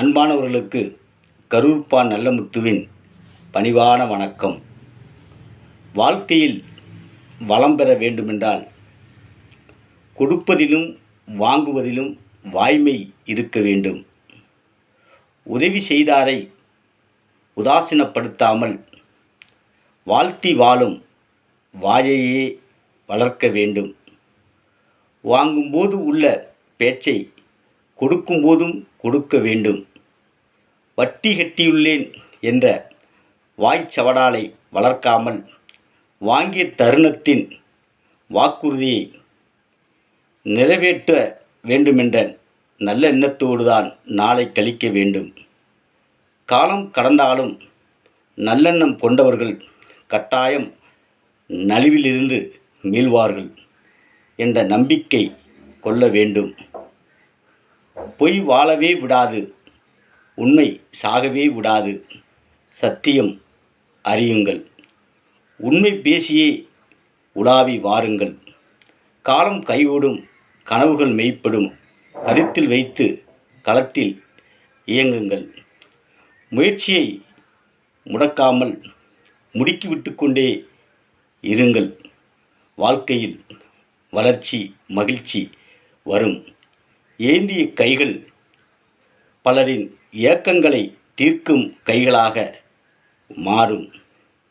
அன்பானவர்களுக்கு கருப்பா நல்லமுத்துவின் பணிவான வணக்கம். வாழ்க்கையில் வளம் பெற வேண்டுமென்றால் கொடுப்பதிலும் வாங்குவதிலும் வாய்மை இருக்க வேண்டும். உதவி செய்தாரை உதாசீனப்படுத்தாமல் வாழ்த்தி வாழும் வாயையே வளர்க்க வேண்டும். வாங்கும்போது உள்ள பேச்சை கொடுக்கும்போதும் கொடுக்க வேண்டும். வட்டி கட்டியுள்ளேன் என்ற வாய்ச்சவடாலை வளர்க்காமல் வாங்கிய தருணத்தின் வாக்குறுதியை நிறைவேற்ற வேண்டுமென்ற நல்ல எண்ணத்தோடு தான் நாளை கழிக்க வேண்டும். காலம் கடந்தாலும் நல்லெண்ணம் கொண்டவர்கள் கட்டாயம் நலிவிலிருந்து மீள்வார்கள் என்ற நம்பிக்கை கொள்ள வேண்டும். பொய் வாழவே விடாது. உண்மை சாகவே விடாது. சத்தியம் அறியுங்கள். உண்மை பேசியே உலாவி வாருங்கள். காலம் கைகூடும் கனவுகள் மெய்ப்படும். கருத்தில் வைத்து களத்தில் இயங்குங்கள். முயற்சியை முடக்காமல் முடுக்கிவிட்டு கொண்டே இருங்கள். வாழ்க்கையில் வளர்ச்சி மகிழ்ச்சி வரும். ஏந்திய கைகள் பலரின் ஏக்கங்களை தீர்க்கும் கைகளாக மாறும்.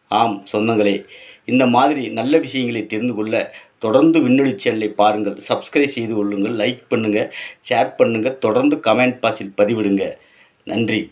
ஆம் சொந்தங்களே இந்த மாதிரி நல்ல விஷயங்களை தெரிந்து கொள்ள தொடர்ந்து விண்ணொலி சேனலை பாருங்கள். சப்ஸ்கிரைப் செய்து கொள்ளுங்கள் லைக் பண்ணுங்கள் ஷேர் பண்ணுங்கள் தொடர்ந்து கமெண்ட் பாஸில் பதிவிடுங்க. நன்றி.